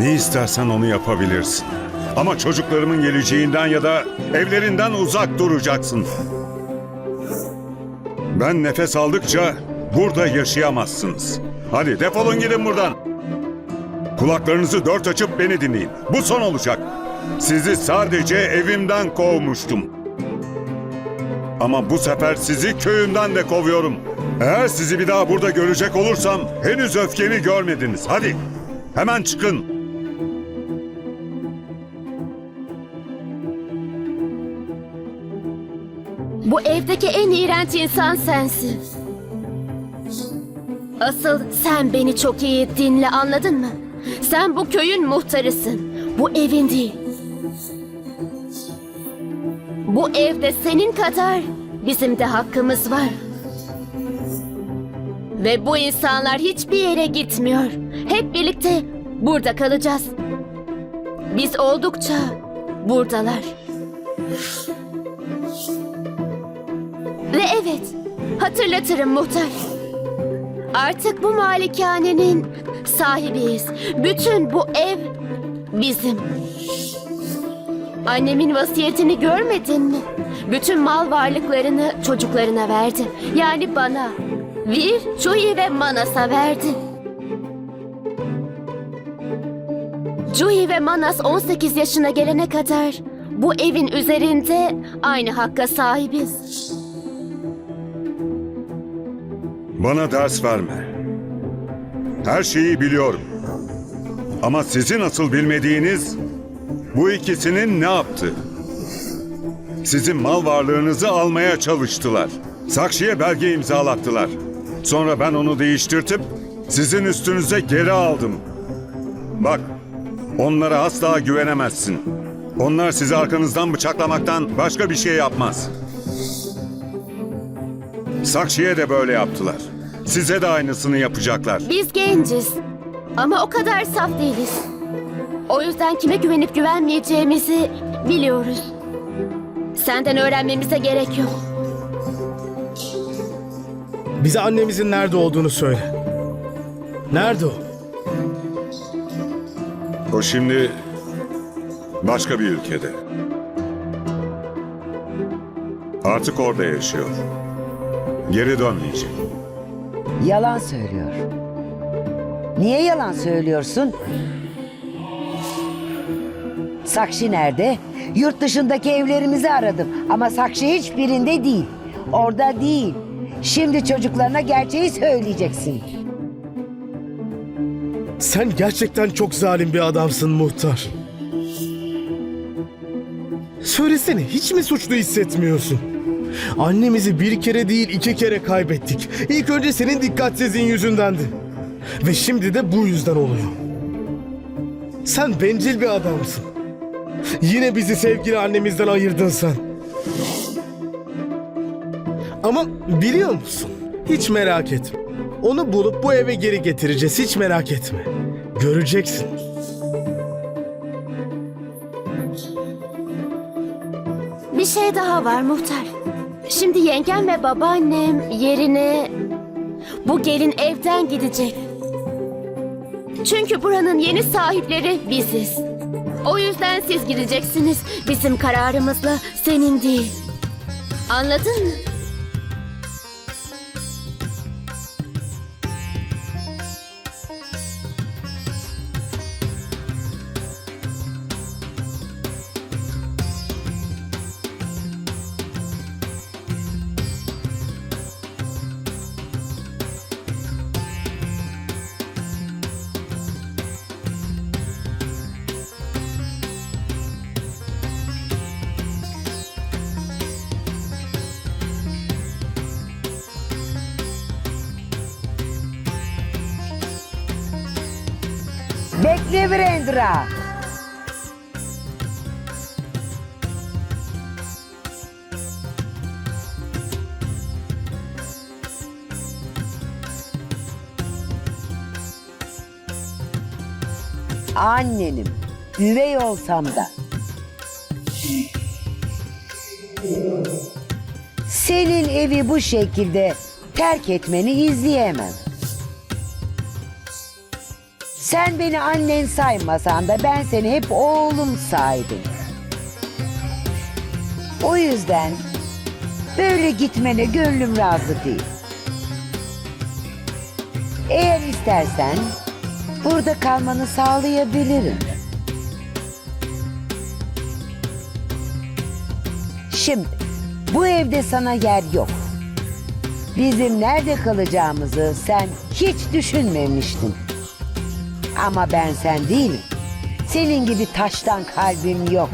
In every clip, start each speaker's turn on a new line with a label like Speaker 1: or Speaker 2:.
Speaker 1: Ne istersen onu yapabilirsin. Ama çocuklarımın geleceğinden ya da evlerinden uzak duracaksın. Ben nefes aldıkça burada yaşayamazsınız. Hadi defolun gidin buradan. Kulaklarınızı dört açıp beni dinleyin. Bu son olacak. Sizi sadece evimden kovmuştum. Ama bu sefer sizi köyümden de kovuyorum. Eğer sizi bir daha burada görecek olursam henüz öfkemi görmediniz. Hadi hemen çıkın.
Speaker 2: Bu evdeki en iğrenç insan sensin. Asıl sen beni çok iyi dinle anladın mı? Sen bu köyün muhtarısın. Bu evin değil. Bu evde senin kadar bizim de hakkımız var. Ve bu insanlar hiçbir yere gitmiyor. Hep birlikte burada kalacağız. Biz oldukça buradalar. Ve evet, hatırlatırım muhtar. Artık bu malikanenin sahibiyiz. Bütün bu ev bizim. Annemin vasiyetini görmedin mi? Bütün mal varlıklarını çocuklarına verdi. Yani bana. Vir, Cuhi ve Manas'a verdi. Cuhi ve Manas 18 yaşına gelene kadar bu evin üzerinde aynı hakka sahibiz.
Speaker 1: Bana ders verme. Her şeyi biliyorum. Ama sizin asıl bilmediğiniz bu ikisinin ne yaptı? Sizin mal varlığınızı almaya çalıştılar. Sakşiye belge imzalattılar. Sonra ben onu değiştirtip sizin üstünüze geri aldım. Bak, onlara asla güvenemezsin. Onlar sizi arkanızdan bıçaklamaktan başka bir şey yapmaz. Sakşiye de böyle yaptılar. Size de aynısını yapacaklar.
Speaker 2: Biz genciz ama o kadar saf değiliz. O yüzden kime güvenip güvenmeyeceğimizi biliyoruz. Senden öğrenmemize gerek yok.
Speaker 3: Bize annemizin nerede olduğunu söyle. Nerede o?
Speaker 1: O şimdi başka bir ülkede. Artık orada yaşıyor. Geri dönmeyecek.
Speaker 4: Yalan söylüyor. Niye yalan söylüyorsun? Sakşi nerede? Yurt dışındaki evlerimizi aradım ama Sakşi hiçbirinde değil. Orada değil. Şimdi çocuklarına gerçeği söyleyeceksin.
Speaker 3: Sen gerçekten çok zalim bir adamsın muhtar. Söylesene hiç mi suçlu hissetmiyorsun? Annemizi bir kere değil iki kere kaybettik. İlk önce senin dikkatsizliğin yüzündendi. Ve şimdi de bu yüzden oluyor. Sen bencil bir adamsın. Yine bizi sevgili annemizden ayırdın sen. Ama biliyor musun? Hiç merak etme. Onu bulup bu eve geri getireceğiz. Hiç merak etme. Göreceksin.
Speaker 2: Bir şey daha var muhtar. Şimdi yengem ve babaannem yerine bu gelin evden gidecek. Çünkü buranın yeni sahipleri biziz. O yüzden siz gideceksiniz. Bizim kararımızla senin değil. Anladın mı?
Speaker 4: Bekle Virendra. Annenim. Üvey olsam da. Senin evi bu şekilde terk etmeni izleyemem. Sen beni annen saymasan da ben seni hep oğlum saydım. O yüzden böyle gitmene gönlüm razı değil. Eğer istersen burada kalmanı sağlayabilirim. Şimdi bu evde sana yer yok. Bizim nerede kalacağımızı sen hiç düşünmemiştin. Ama ben sen değilim. Senin gibi taştan kalbim yok.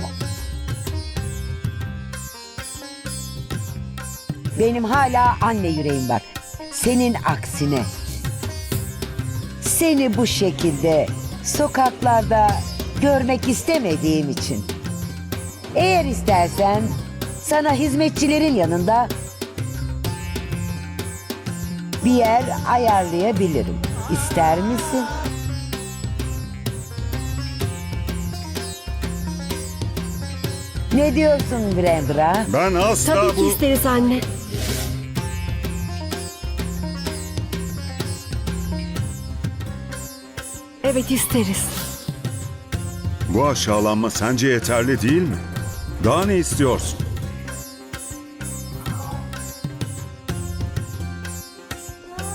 Speaker 4: Benim hala anne yüreğim var. Senin aksine. Seni bu şekilde sokaklarda görmek istemediğim için. Eğer istersen sana hizmetçilerin yanında bir yer ayarlayabilirim. İster misin? Ne diyorsun Brandra?
Speaker 1: Ben asla
Speaker 2: Tabii ki
Speaker 1: bu...
Speaker 2: isteriz anne. Evet isteriz.
Speaker 1: Bu aşağılanma sence yeterli değil mi? Daha ne istiyorsun?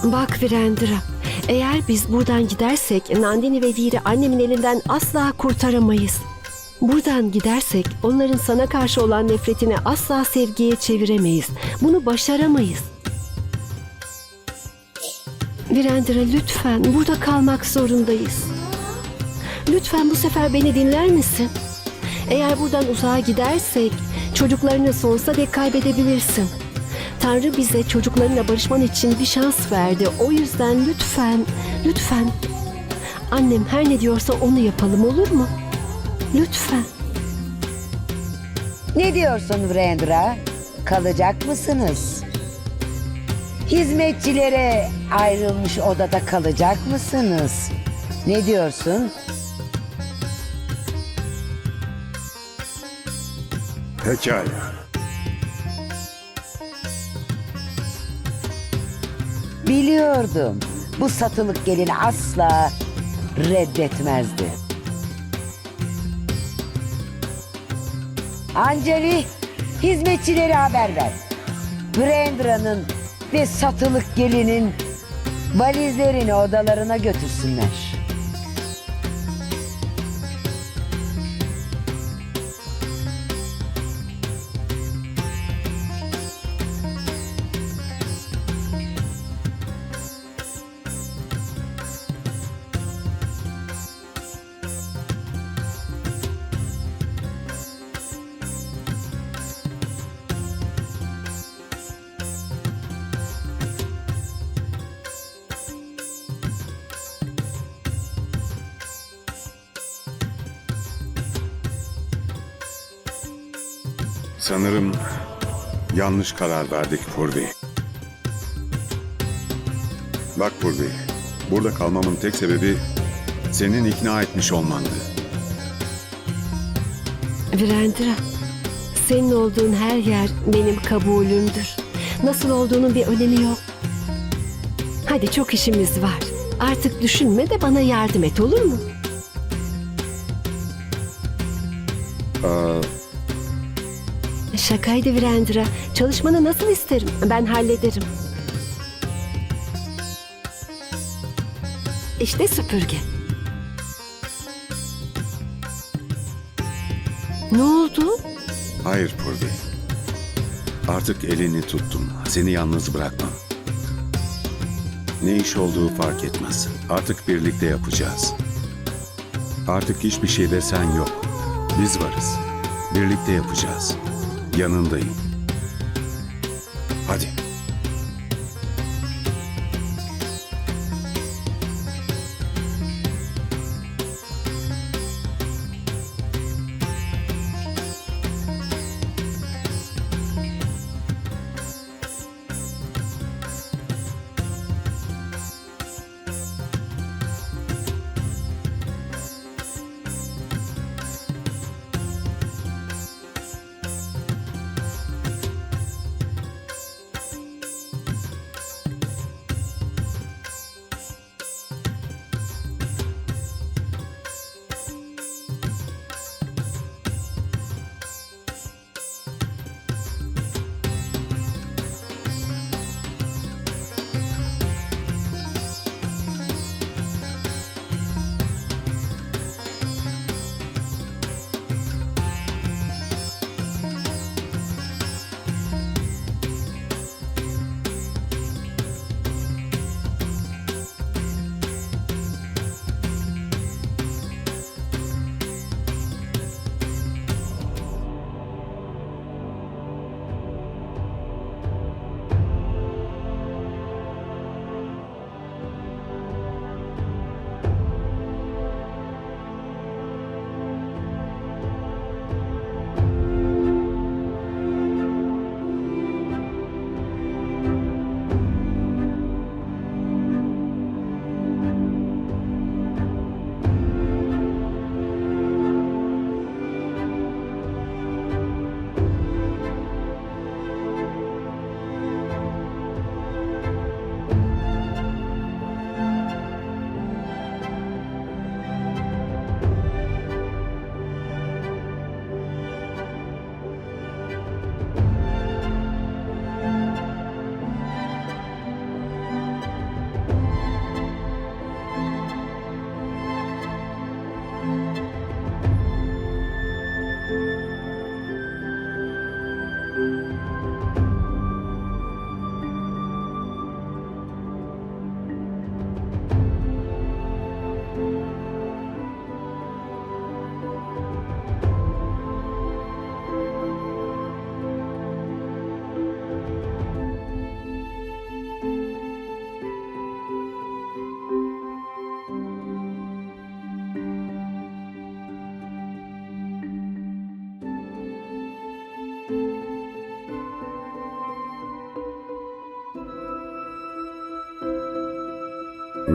Speaker 5: Bak Virendra, eğer biz buradan gidersek Nandini ve Veer'i annemin elinden asla kurtaramayız. Buradan gidersek onların sana karşı olan nefretini asla sevgiye çeviremeyiz. Bunu başaramayız. Virendra lütfen burada kalmak zorundayız. Lütfen bu sefer beni dinler misin? Eğer buradan uzağa gidersek çocuklarını sonsuza dek kaybedebilirsin. Tanrı bize çocuklarınla barışman için bir şans verdi. O yüzden lütfen, lütfen. Annem her ne diyorsa onu yapalım olur mu? Lütfen.
Speaker 4: Ne diyorsun Brandra? Kalacak mısınız? Hizmetçilere ayrılmış odada kalacak mısınız? Ne diyorsun?
Speaker 1: Pekala.
Speaker 4: Biliyordum. Bu satılık gelini asla reddetmezdi. Anceli, hizmetçilere haber ver. Brendra'nın ve satılık gelinin valizlerini odalarına götürsünler.
Speaker 1: Sanırım yanlış karar verdik Purvi. Bak Purvi, burada kalmamın tek sebebi senin ikna etmiş olmandı.
Speaker 5: Virendra, senin olduğun her yer benim kabulümdür. Nasıl olduğunun bir önemi yok. Hadi çok işimiz var. Artık düşünme de bana yardım et olur mu? Şakaydı Virendra. Çalışmanı nasıl isterim? Ben hallederim. İşte süpürge. Ne oldu?
Speaker 1: hayır Purvi. Artık elini tuttum. Seni yalnız bırakmam. Ne iş olduğu fark etmez. Artık birlikte yapacağız. Artık hiçbir şeyde sen yok. Biz varız. Birlikte yapacağız. Yanındayım.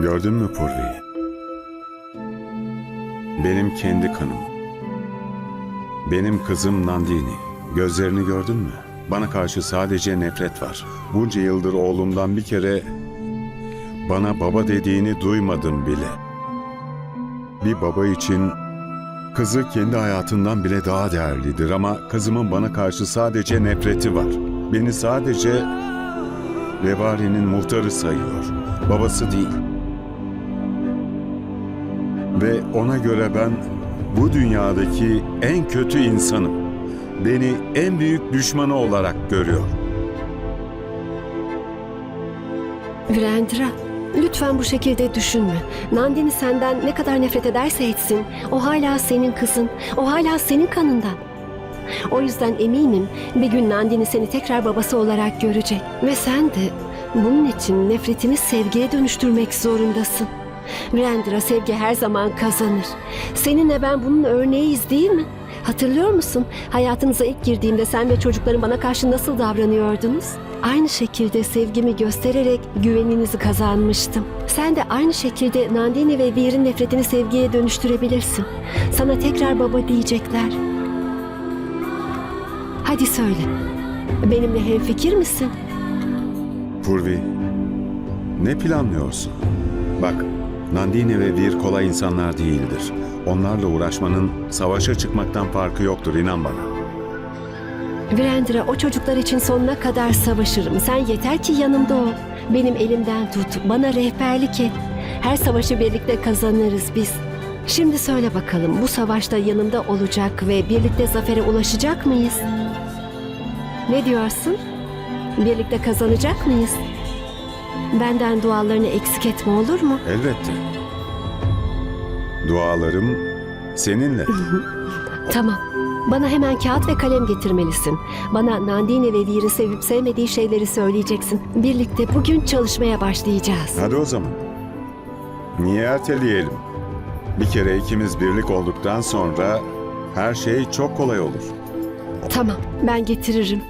Speaker 1: Gördün mü Purvi? Benim kendi kanım. Benim kızım Nandini. Gözlerini gördün mü? Bana karşı sadece nefret var. Bunca yıldır oğlumdan bir kere bana baba dediğini duymadım bile. Bir baba için kızı kendi hayatından bile daha değerlidir ama kızımın bana karşı sadece nefreti var. Beni sadece Revari'nin muhtarı sayıyor. Babası değil. Ve ona göre ben bu dünyadaki en kötü insanım. Beni en büyük düşmanı olarak görüyor.
Speaker 5: Virendra, lütfen bu şekilde düşünme. Nandini senden ne kadar nefret ederse etsin, o hala senin kızın, o hala senin kanından. O yüzden eminim bir gün Nandini seni tekrar babası olarak görecek. Ve sen de bunun için nefretini sevgiye dönüştürmek zorundasın. Virendra sevgi her zaman kazanır. Seninle ben bunun örneğiyiz değil mi? Hatırlıyor musun? Hayatınıza ilk girdiğimde sen ve çocukların bana karşı nasıl davranıyordunuz? Aynı şekilde sevgimi göstererek güveninizi kazanmıştım. Sen de aynı şekilde Nandini ve Veer'in nefretini sevgiye dönüştürebilirsin. Sana tekrar baba diyecekler. Hadi söyle. Benimle hemfikir misin?
Speaker 1: Purvi, ne planlıyorsun? Bak, Nandini ve Vir kolay insanlar değildir. Onlarla uğraşmanın savaşa çıkmaktan farkı yoktur inan bana.
Speaker 5: Virendra o çocuklar için sonuna kadar savaşırım. Sen yeter ki yanımda ol. Benim elimden tut. Bana rehberlik et. Her savaşı birlikte kazanırız biz. Şimdi söyle bakalım bu savaşta yanımda olacak ve birlikte zafere ulaşacak mıyız? Ne diyorsun? Birlikte kazanacak mıyız? Benden dualarını eksik etme olur mu?
Speaker 1: Elbette. Dualarım seninle.
Speaker 5: Tamam. Bana hemen kağıt ve kalem getirmelisin. Bana Nandini ve Veer'i sevip sevmediği şeyleri söyleyeceksin. Birlikte bugün çalışmaya başlayacağız.
Speaker 1: Hadi o zaman. Niye erteleyelim? Bir kere ikimiz birlik olduktan sonra her şey çok kolay olur.
Speaker 5: Tamam, ben getiririm.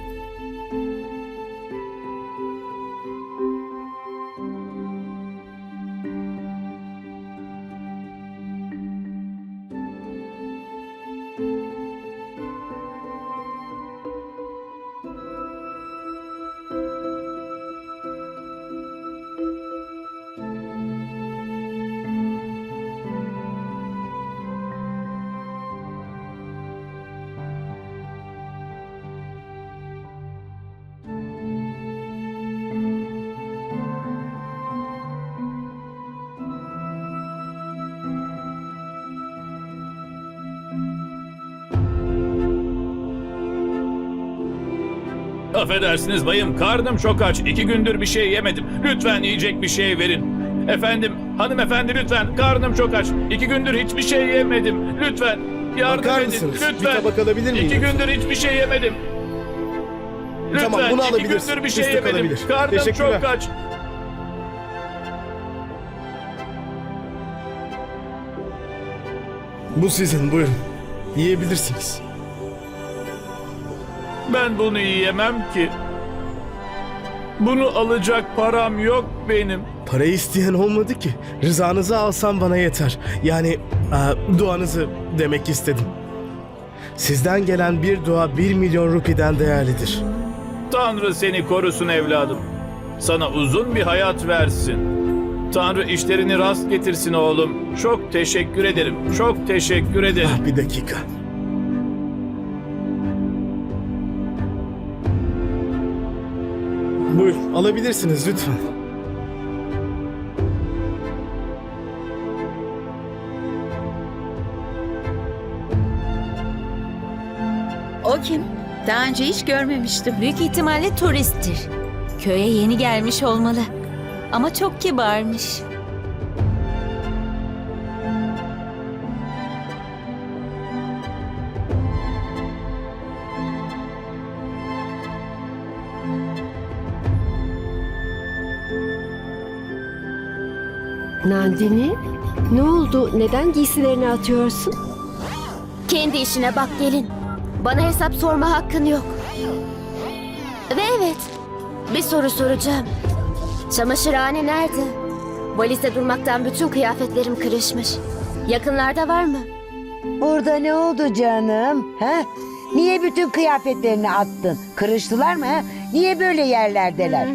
Speaker 6: Affedersiniz bayım, karnım çok aç. İki gündür bir şey yemedim. Lütfen yiyecek bir şey verin. Efendim, hanımefendi lütfen, karnım çok aç. İki gündür hiçbir şey yemedim. Lütfen, yardım
Speaker 3: Bakar
Speaker 6: edin.
Speaker 3: mısınız?
Speaker 6: Lütfen.
Speaker 3: Bir tabak alabilir miyim?
Speaker 6: İki gündür hiçbir şey yemedim. Lütfen,
Speaker 3: Tamam, bunu
Speaker 6: iki
Speaker 3: alabilirsin.
Speaker 6: gündür bir şey
Speaker 3: Üstü
Speaker 6: yemedim.
Speaker 3: kalabilir.
Speaker 6: Karnım
Speaker 3: Teşekkürler.
Speaker 6: çok aç.
Speaker 3: Bu sizin buyurun. Yiyebilirsiniz.
Speaker 6: Ben bunu yiyemem ki. Bunu alacak param yok benim.
Speaker 3: Para isteyen olmadı ki. Rızanızı alsam bana yeter. Yani e, duanızı demek istedim. Sizden gelen bir dua bir milyon rupiden değerlidir.
Speaker 6: Tanrı seni korusun evladım. Sana uzun bir hayat versin. Tanrı işlerini rast getirsin oğlum. Çok teşekkür ederim. Çok teşekkür ederim.
Speaker 3: Ah bir dakika. Buyur alabilirsiniz lütfen.
Speaker 7: O kim? Daha önce hiç görmemiştim.
Speaker 8: Büyük ihtimalle turisttir. Köye yeni gelmiş olmalı. Ama çok kibarmış.
Speaker 5: Nandini, ne oldu? Neden giysilerini atıyorsun?
Speaker 2: Kendi işine bak gelin. Bana hesap sorma hakkın yok. Ve evet, bir soru soracağım. Çamaşırhane nerede? Valizde durmaktan bütün kıyafetlerim kırışmış. Yakınlarda var mı?
Speaker 4: Burada ne oldu canım? Ha? Niye bütün kıyafetlerini attın? Kırıştılar mı? Ha? Niye böyle yerlerdeler?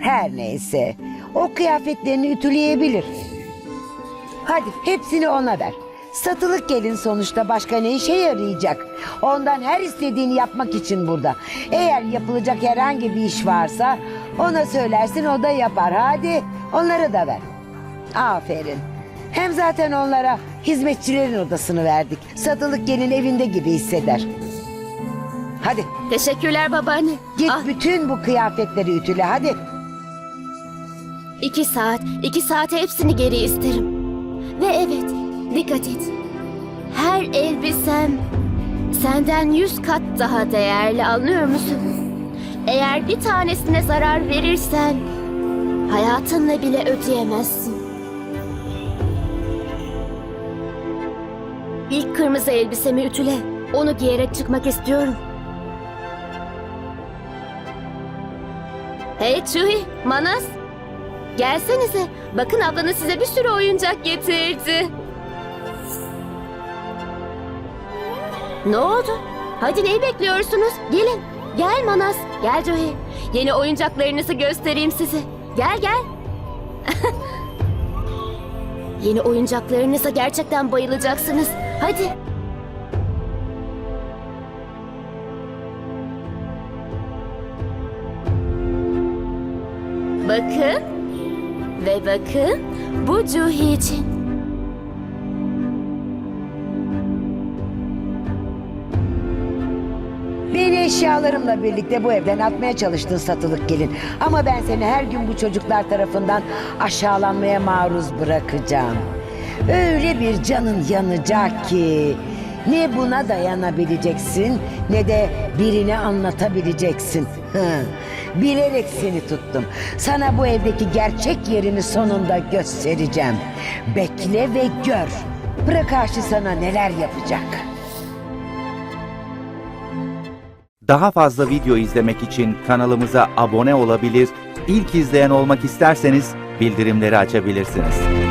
Speaker 4: Her neyse. O kıyafetlerini ütüleyebilir. Hadi hepsini ona ver. Satılık gelin sonuçta başka ne işe yarayacak? Ondan her istediğini yapmak için burada. Eğer yapılacak herhangi bir iş varsa ona söylersin o da yapar. Hadi onları da ver. Aferin. Hem zaten onlara hizmetçilerin odasını verdik. Satılık gelin evinde gibi hisseder. Hadi
Speaker 2: Teşekkürler babaanne.
Speaker 4: git
Speaker 2: Ah,
Speaker 4: bütün bu kıyafetleri ütüle hadi.
Speaker 2: İki saat. iki saate hepsini geri isterim. Ve evet, dikkat et. Her elbisem senden yüz kat daha değerli anlıyor musun? Eğer bir tanesine zarar verirsen hayatınla bile ödeyemezsin. İlk kırmızı elbisemi ütüle. Onu giyerek çıkmak istiyorum. Hey Çuhi, Manas. Gelsenize. Bakın ablanız size bir sürü oyuncak getirdi. Ne oldu? Hadi neyi bekliyorsunuz? Gelin. Gel Manas. Gel Joey. Yeni oyuncaklarınızı göstereyim size. Gel gel. Yeni oyuncaklarınıza gerçekten bayılacaksınız. Hadi. Bakın. Ve bakın bu Cuhi için.
Speaker 4: Beni eşyalarımla birlikte bu evden atmaya çalıştın satılık gelin. Ama ben seni her gün bu çocuklar tarafından aşağılanmaya maruz bırakacağım. Öyle bir canın yanacak ki ne buna dayanabileceksin ne de birine anlatabileceksin. Hı. Bilerek seni tuttum. Sana bu evdeki gerçek yerini sonunda göstereceğim. Bekle ve gör. Prakaş'ı sana neler yapacak.
Speaker 9: Daha fazla video izlemek için kanalımıza abone olabilir, ilk izleyen olmak isterseniz bildirimleri açabilirsiniz.